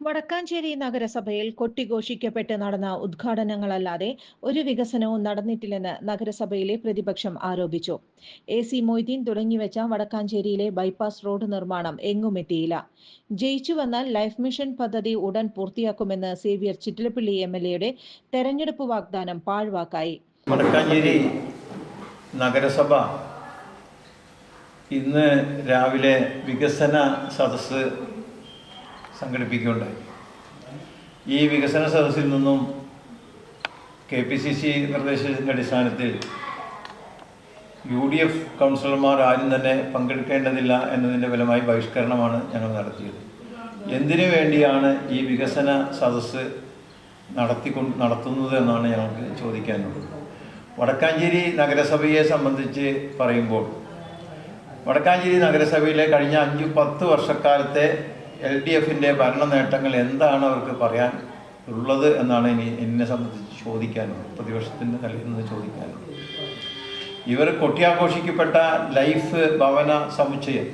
വടക്കാഞ്ചേരി നഗരസഭയിൽ കൊട്ടിഘോഷിക്കപ്പെട്ട് നടന്ന ഉദ്ഘാടനങ്ങളല്ലാതെ ഒരു വികസനവും നടന്നിട്ടില്ലെന്ന് നഗരസഭയിലെ പ്രതിപക്ഷം ആരോപിച്ചു. എ സി മൊയ്തീൻ തുടങ്ങിവെച്ച വടക്കാഞ്ചേരിയിലെ ബൈപ്പാസ് റോഡ് നിർമ്മാണം എങ്ങും എത്തിയില്ല ജയിച്ചു വന്നാൽ ലൈഫ് മിഷൻ പദ്ധതി ഉടൻ പൂർത്തിയാക്കുമെന്ന് സേവ്യർ ചിറ്റിലപ്പള്ളി എം എൽ എയുടെ തെരഞ്ഞെടുപ്പ് വാഗ്ദാനം പാഴ്വാക്കായി. വടക്കാഞ്ചേരി നഗരസഭ ഇന്ന് രാവിലെ വികസന സദസ്സ് സംഘടിപ്പിക്കുകയുണ്ടായി. ഈ വികസന സദസ്സിൽ നിന്നും കെ പി സി സി നിർദ്ദേശത്തിന്റെ അടിസ്ഥാനത്തിൽ യു ഡി എഫ് കൗൺസിലർമാർ ആരും തന്നെ പങ്കെടുക്കേണ്ടതില്ല എന്നതിന്റെ ഫലമായി ബഹിഷ്കരണമാണ് ഞങ്ങൾ നടത്തിയത്. എന്തിനു വേണ്ടിയാണ് ഈ വികസന സദസ്സ് നടത്തിക്കൊണ്ട് നടത്തുന്നത് എന്നാണ് ഞങ്ങൾക്ക് ചോദിക്കാനുള്ളത്. വടക്കാഞ്ചേരി നഗരസഭയെ സംബന്ധിച്ച് പറയുമ്പോൾ വടക്കാഞ്ചേരി നഗരസഭയിലെ കഴിഞ്ഞ അഞ്ച് പത്ത് വർഷക്കാലത്തെ എൽ ഡി എഫിന്റെ ഭരണ നേട്ടങ്ങൾ എന്താണ് അവർക്ക് പറയാൻ ഉള്ളത് എന്നാണ് ഇനി എന്നെ സംബന്ധിച്ച് ചോദിക്കാനും പ്രതിപക്ഷത്തിന്റെ നിലയിൽ നിന്ന് ചോദിക്കാനുള്ളത്. ഇവർ കൊട്ടിയാഘോഷിക്കപ്പെട്ട ലൈഫ് ഭവന സമുച്ചയം.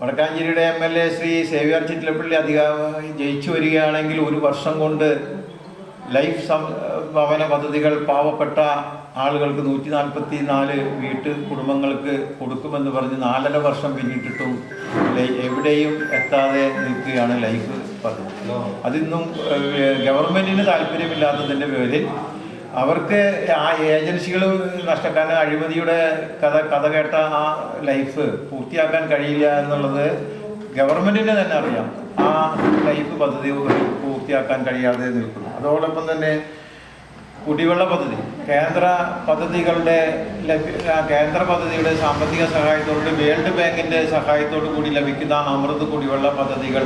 വടക്കാഞ്ചേരിയുടെ M L A Shri Xavier Chittilappally അധികാരി ജയിച്ചു വരികയാണെങ്കിൽ ഒരു വർഷം കൊണ്ട് ലൈഫ് ഭവന പദ്ധതികൾ പാവപ്പെട്ട ആളുകൾക്ക് നൂറ്റി നാൽപ്പത്തി നാല് വീട്ട് കുടുംബങ്ങൾക്ക് കൊടുക്കുമെന്ന് പറഞ്ഞ് നാലര വർഷം പിന്നിട്ടിട്ടും എവിടെയും എത്താതെ നിൽക്കുകയാണ് ലൈഫ് പദ്ധതി അതിന്നും ഗവൺമെന്റിന് താല്പര്യമില്ലാത്തതിന്റെ പേരിൽ അവർക്ക് ആ ഏജൻസികൾ നഷ്ടക്കാരൻ അഴിമതിയുടെ കഥ കഥ കേട്ട ആ ലൈഫ് പൂർത്തിയാക്കാൻ കഴിയില്ല എന്നുള്ളത് ഗവൺമെന്റിന് തന്നെ അറിയാം. ആ ലൈഫ് പദ്ധതി പൂർത്തിയാക്കാൻ കഴിയാതെ നിൽക്കുന്നു. അതോടൊപ്പം തന്നെ കുടിവെള്ള പദ്ധതി കേന്ദ്ര പദ്ധതികളുടെ കേന്ദ്ര പദ്ധതിയുടെ സാമ്പത്തിക സഹായത്തോട് വേൾഡ് ബാങ്കിന്റെ സഹായത്തോടു കൂടി ലഭിക്കുന്ന അമൃത് കുടിവെള്ള പദ്ധതികൾ.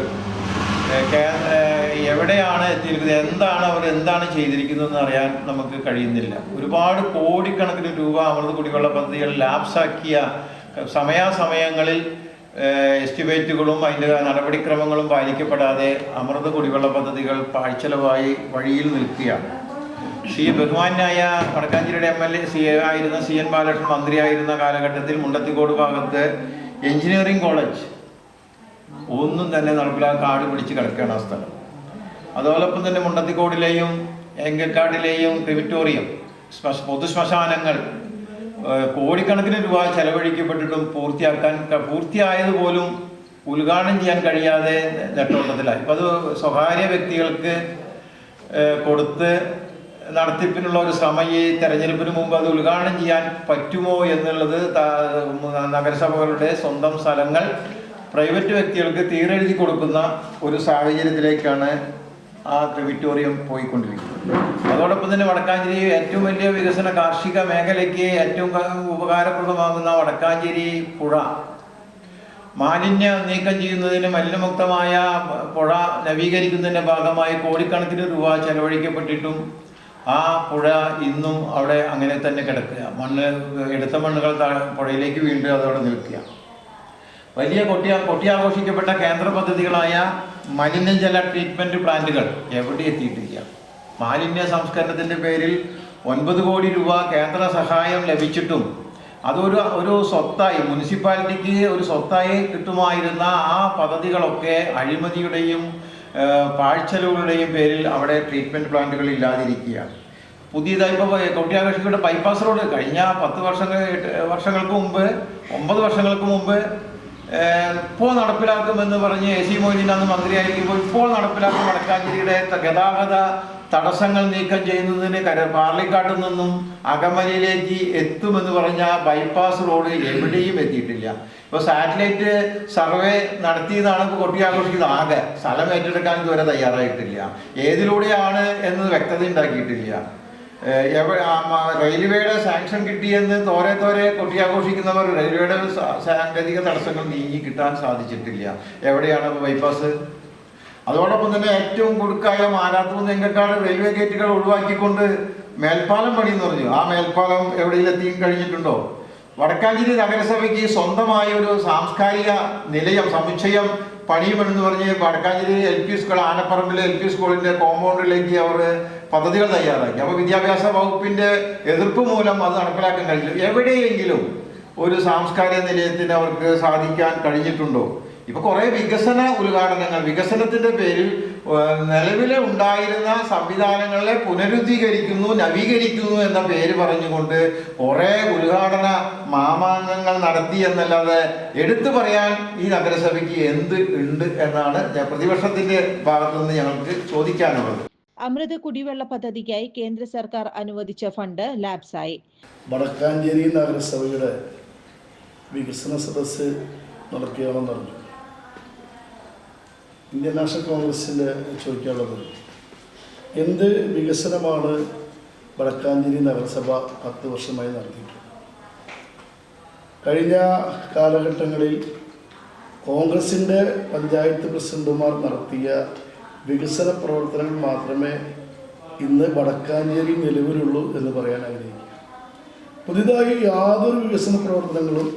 എവിടെയാണ് എത്തിയിരിക്കുന്നത്? എന്താണ് അവർ എന്താണ് ചെയ്തിരിക്കുന്നതെന്ന് അറിയാൻ നമുക്ക് കഴിയുന്നില്ല. ഒരുപാട് കോടിക്കണക്കിന് രൂപ അമൃത് കുടിവെള്ള പദ്ധതികൾ ലാപ്സാക്കിയ സമയാസമയങ്ങളിൽ എസ്റ്റിമേറ്റുകളും അതിന്റെ നടപടിക്രമങ്ങളും പാലിക്കപ്പെടാതെ അമൃത് കുടിവെള്ള പദ്ധതികൾ പാഴ്ചലവായി വഴിയിൽ നിൽക്കുകയാണ്. ശ്രീ ബഹുമാനായ വടക്കാഞ്ചേരിയുടെ എം എൽ എ സി ആയിരുന്ന സി എൻ ബാലകൃഷ്ണൻ മന്ത്രിയായിരുന്ന കാലഘട്ടത്തിൽ മുണ്ടത്തിക്കോട് ഭാഗത്ത് എഞ്ചിനീയറിംഗ് കോളേജ് ഒന്നും തന്നെ നടപ്പിലാക്കാൻ കാട് പിടിച്ച് കിടക്കുകയാണ് ആ സ്ഥലം. അതോടൊപ്പം തന്നെ മുണ്ടത്തിക്കോടിലെയും എങ്കക്കാടിലെയും ക്രിമിറ്റോറിയം പൊതു ശ്മശാനങ്ങൾ കോടിക്കണക്കിന് രൂപ ചെലവഴിക്കപ്പെട്ടിട്ടും പൂർത്തിയാക്കാൻ പൂർത്തിയായതുപോലും പൂർത്തിയായത് പോലും ഉദ്ഘാടനം ചെയ്യാൻ കഴിയാതെ നെട്ടോട്ടത്തിലായി. അപ്പോൾ അത് സ്വകാര്യ വ്യക്തികൾക്ക് കൊടുത്ത് നടത്തിപ്പിനുള്ള ഒരു ശ്രമം ഈ തെരഞ്ഞെടുപ്പിന് മുമ്പ് അത് ഉദ്ഘാടനം ചെയ്യാൻ പറ്റുമോ എന്നുള്ളത് നഗരസഭകളുടെ സ്വന്തം സ്ഥലങ്ങൾ പ്രൈവറ്റ് വ്യക്തികൾക്ക് തീരെഴുതി കൊടുക്കുന്ന ഒരു സാഹചര്യത്തിലേക്കാണ് ആ ക്രിമിറ്റോറിയം പോയിക്കൊണ്ടിരിക്കുന്നത്. അതോടൊപ്പം തന്നെ വടക്കാഞ്ചേരി ഏറ്റവും വലിയ വികസന കാർഷിക മേഖലയ്ക്ക് ഏറ്റവും ഉപകാരപ്രദമാകുന്ന വടക്കാഞ്ചേരി പുഴ. മാലിന്യ നീക്കം ചെയ്യുന്നതിന് മലിനമുക്തമായ പുഴ നവീകരിക്കുന്നതിന്റെ ഭാഗമായി കോടിക്കണക്കിന് രൂപ ചെലവഴിക്കപ്പെട്ടിട്ടും ആ പുഴ ഇന്നും അവിടെ അങ്ങനെ തന്നെ കിടക്കുക. മണ്ണ് എടുത്ത മണ്ണുകൾ പുഴയിലേക്ക് വീണ്ടും അതവിടെ നിൽക്കുക. വലിയ കൊട്ടിയാ കൊട്ടിയാഘോഷിക്കപ്പെട്ട കേന്ദ്ര പദ്ധതികളായ മലിനജല ട്രീറ്റ്മെന്റ് പ്ലാന്റുകൾ എവിടെ എത്തിയിട്ടില്ല. മാലിന്യ സംസ്കരണത്തിന്റെ പേരിൽ ഒൻപത് കോടി രൂപ കേന്ദ്ര സഹായം ലഭിച്ചിട്ടും അതൊരു ഒരു സ്വത്തായി മുനിസിപ്പാലിറ്റിക്ക് ഒരു സ്വത്തായി കിട്ടുമായിരുന്ന ആ പദ്ധതികളൊക്കെ അഴിമതിയുടെയും ഏഹ്, പാഴ്ചെലവുകളുടെയും പേരിൽ അവിടെ ട്രീറ്റ്മെന്റ് പ്ലാന്റുകൾ ഇല്ലാതിരിക്കുകയാണ്. പുതിയതായി ഇപ്പോൾ കൊട്ടിയാകർഷിയുടെ ബൈപ്പാസ് റോഡ് കഴിഞ്ഞ പത്ത് വർഷങ്ങൾ വർഷങ്ങൾക്ക് മുമ്പ് ഒമ്പത് വർഷങ്ങൾക്ക് മുമ്പ് ഇപ്പോൾ നടപ്പിലാക്കുമെന്ന് പറഞ്ഞ് എ സി മൊയ്തീൻ അന്ന് മന്ത്രിയായിരിക്കുമ്പോൾ ഇപ്പോൾ നടപ്പിലാക്കും വടക്കാഞ്ചേരിയുടെ ഗതാഗത തടസ്സങ്ങൾ നീക്കം ചെയ്യുന്നതിന് കര പാർലിക്കാട്ടിൽ നിന്നും അകമലയിലേക്ക് എത്തുമെന്ന് പറഞ്ഞ ബൈപ്പാസ് റോഡ് എവിടെയും എത്തിയിട്ടില്ല. ഇപ്പോൾ സാറ്റലൈറ്റ് സർവേ നടത്തിയതാണ് ഇപ്പോൾ കൊട്ടിയാഘോഷിക്കുന്നത് ആകെ സ്ഥലം ഏറ്റെടുക്കാൻ ഇതുവരെ തയ്യാറായിട്ടില്ല. ഏതിലൂടെയാണ് എന്ന് വ്യക്തത ഉണ്ടാക്കിയിട്ടില്ല. റെയിൽവേയുടെ സാങ്ഷൻ കിട്ടിയെന്ന് തോരെ തോരെ കൊട്ടിയാഘോഷിക്കുന്നവർ റെയിൽവേയുടെ സാങ്കേതിക തടസ്സങ്ങൾ നീങ്ങി കിട്ടാൻ സാധിച്ചിട്ടില്ല. എവിടെയാണ് ബൈപ്പാസ്? അതോടൊപ്പം തന്നെ ഏറ്റവും കൊടുക്കായ മാരാത്തൂർ നെങ്കക്കാട് റെയിൽവേ ഗേറ്റുകൾ ഒഴിവാക്കിക്കൊണ്ട് മേൽപ്പാലം പണി എന്ന് പറഞ്ഞു. ആ മേൽപ്പാലം എവിടെയെത്തി കഴിഞ്ഞിട്ടുണ്ടോ? വടക്കാഞ്ചേരി നഗരസഭയ്ക്ക് സ്വന്തമായ ഒരു സാംസ്കാരിക നിലയം സമുച്ചയം പണിയുമെന്ന് പറഞ്ഞ് വടക്കാഞ്ചേരി എൽ പി സ്കൂൾ ആനപ്പറമ്പിലെ എൽ പി സ്കൂളിന്റെ കോമ്പൗണ്ടിലേക്ക് അവർ പദ്ധതികൾ തയ്യാറാക്കി. അപ്പോൾ വിദ്യാഭ്യാസ വകുപ്പിന്റെ എതിർപ്പ് മൂലം അത് നടപ്പിലാക്കാൻ കഴിഞ്ഞില്ല. എവിടെയെങ്കിലും ഒരു സാംസ്കാരിക നിലയത്തിന് അവർക്ക് സാധിക്കാൻ കഴിഞ്ഞിട്ടുണ്ടോ? ഇപ്പൊ കുറെ വികസന ഉദ്ഘാടനങ്ങൾ വികസനത്തിന്റെ പേരിൽ നിലവിലെ ഉണ്ടായിരുന്ന സംവിധാനങ്ങളെ പുനരുദ്ധീകരിക്കുന്നു നവീകരിക്കുന്നു എന്ന പേര് പറഞ്ഞുകൊണ്ട് കുറെ ഉദ്ഘാടന മാമാങ്കങ്ങൾ നടത്തി എന്നല്ലാതെ എടുത്തു പറയാൻ ഈ നഗരസഭയ്ക്ക് എന്ത് ഉണ്ട് എന്നാണ് പ്രതിപക്ഷത്തിന്റെ ഭാഗത്തു നിന്ന് ഞങ്ങൾക്ക് ചോദിക്കാനുള്ളത്. അമൃത് കുടിവെള്ള പദ്ധതിക്കായി കേന്ദ്ര സർക്കാർ അനുവദിച്ച ഫണ്ട് ലാപ്സായി. വടക്കാഞ്ചേരി നഗരസഭയുടെ വികസന സദസ് നടക്കുകയാണെന്ന് അറിഞ്ഞു. ഇന്ത്യൻ നാഷണൽ കോൺഗ്രസിന്റെ ചോദിക്കാനുള്ളത് എന്ത് വികസനമാണ് വടക്കാഞ്ചേരി നഗരസഭ പത്ത് വർഷമായി നടത്തിയിട്ടുള്ളത്? കഴിഞ്ഞ കാലഘട്ടങ്ങളിൽ കോൺഗ്രസിന്റെ പഞ്ചായത്ത് പ്രസിഡന്റുമാർ നടത്തിയ വികസന പ്രവർത്തനങ്ങൾ മാത്രമേ ഇന്ന് വടക്കാഞ്ചേരി നിലവിലുള്ളൂ എന്ന് പറയാൻ ആഗ്രഹിക്കുക പുതിയതായി യാതൊരു വികസന പ്രവർത്തനങ്ങളും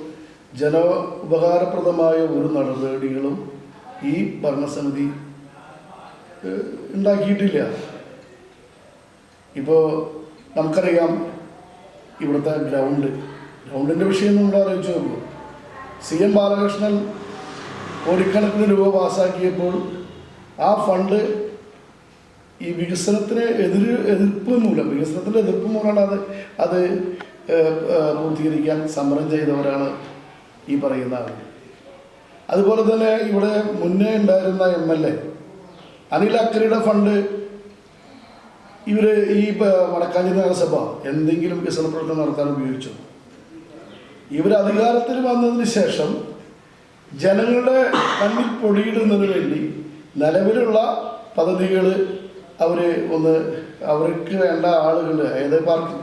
ജന ഉപകാരപ്രദമായ ഒരു നടപടികളും ഈ ഭരണസമിതി ഉണ്ടാക്കിയിട്ടില്ല. ഇപ്പോൾ നമുക്കറിയാം ഇവിടുത്തെ ഗ്രൗണ്ട്. ഗ്രൗണ്ടിന്റെ വിഷയം നമ്മൾ ആലോചിച്ച് നോക്കൂ. സി എം ബാലകൃഷ്ണൻ കോടിക്കണക്കിന് രൂപ പാസ്സാക്കിയപ്പോൾ ആ ഫണ്ട് ഈ വികസനത്തിന് എതിർ എതിർപ്പ് മൂലം വികസനത്തിന്റെ എതിർപ്പ് മൂലമാണ് അത് അത് പൂർത്തീകരിക്കാൻ സമരം ചെയ്തവരാണ് ഈ പറയുന്ന ആൾ അതുപോലെ തന്നെ ഇവിടെ മുന്നേ ഉണ്ടായിരുന്ന എം എൽ എ അനിൽ അക്കരയുടെ ഫണ്ട് ഇവർ ഈ വടക്കാഞ്ചി നഗരസഭ എന്തെങ്കിലും വികസന പ്രവർത്തനം നടത്താൻ ഉപയോഗിച്ചു. ഇവർ അധികാരത്തിൽ വന്നതിന് ശേഷം ജനങ്ങളുടെ കണ്ണിൽ പൊടിയിടുന്നതിന് വേണ്ടി നിലവിലുള്ള പദ്ധതികൾ അവർ ഒന്ന് അവർക്ക് വേണ്ട ആളുകൾ ഏത് പാർട്ടി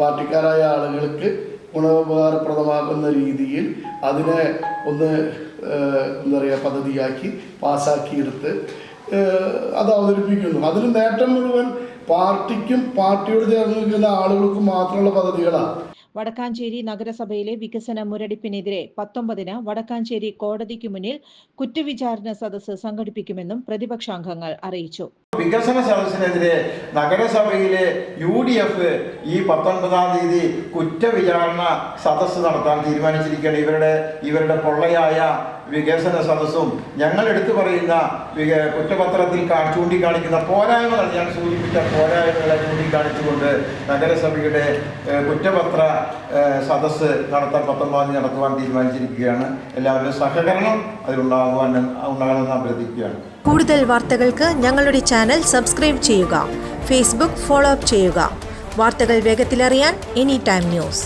പാർട്ടിക്കാരായ ആളുകൾക്ക് ഗുണോപകാരപ്രദമാകുന്ന രീതിയിൽ അതിനെ ഒന്ന് എന്താ പറയുക പദ്ധതിയാക്കി പാസ്സാക്കിയെടുത്ത് അത് അവതരിപ്പിക്കുന്നു. അതിന് നേട്ടം മുഴുവൻ പാർട്ടിക്കും പാർട്ടിയോട് ചേർന്ന് നിൽക്കുന്ന ആളുകൾക്കും മാത്രമുള്ള പദ്ധതികളാണ്. വടക്കാഞ്ചേരി നഗരസഭയിലെ വികസന മുരടിപ്പിനെതിരെ പത്തൊമ്പതിന് വടക്കാഞ്ചേരി കോടതിക്ക് മുന്നിൽ കുറ്റവിചാരണ സദസ്സ് സംഘടിപ്പിക്കുമെന്നും പ്രതിപക്ഷാംഗങ്ങൾ അറിയിച്ചു. വികസന സദസ്സിനെതിരെ നഗരസഭയിലെ യു ഡി എഫ് ഈ പത്തൊൻപതാം തീയതി കുറ്റവിചാരണ സദസ്സ് നടത്താൻ തീരുമാനിച്ചിരിക്കുകയാണ്. ഇവരുടെ ഇവരുടെ പൊള്ളയായ വികസന സദസ്സും ഞങ്ങൾ എടുത്തു പറയുന്ന കുറ്റപത്രത്തിൽ ചൂണ്ടിക്കാണിക്കുന്ന പോരായ്മകൾ ഞാൻ സൂചിപ്പിച്ച പോരായ്മകളെ ചൂണ്ടിക്കാണിച്ചുകൊണ്ട് നഗരസഭയുടെ കുറ്റപത്ര സദസ് നടത്താൻ പത്തൊമ്പതാം തീയതി നടത്തുവാൻ തീരുമാനിച്ചിരിക്കുകയാണ്. എല്ലാവരും സഹകരണം അതിലുണ്ടാകുവാൻ ഉണ്ടാകണമെന്ന് അഭ്യർത്ഥിക്കുകയാണ്. കൂടുതൽ വാർത്തകൾക്ക് ഞങ്ങളുടെ ചാനൽ സബ്സ്ക്രൈബ് ചെയ്യുക ഫേസ്ബുക്ക് ഫോളോ അപ്പ് ചെയ്യുക. വാർത്തകൾ വേഗത്തിലറിയാൻ എനി ടൈം ന്യൂസ്.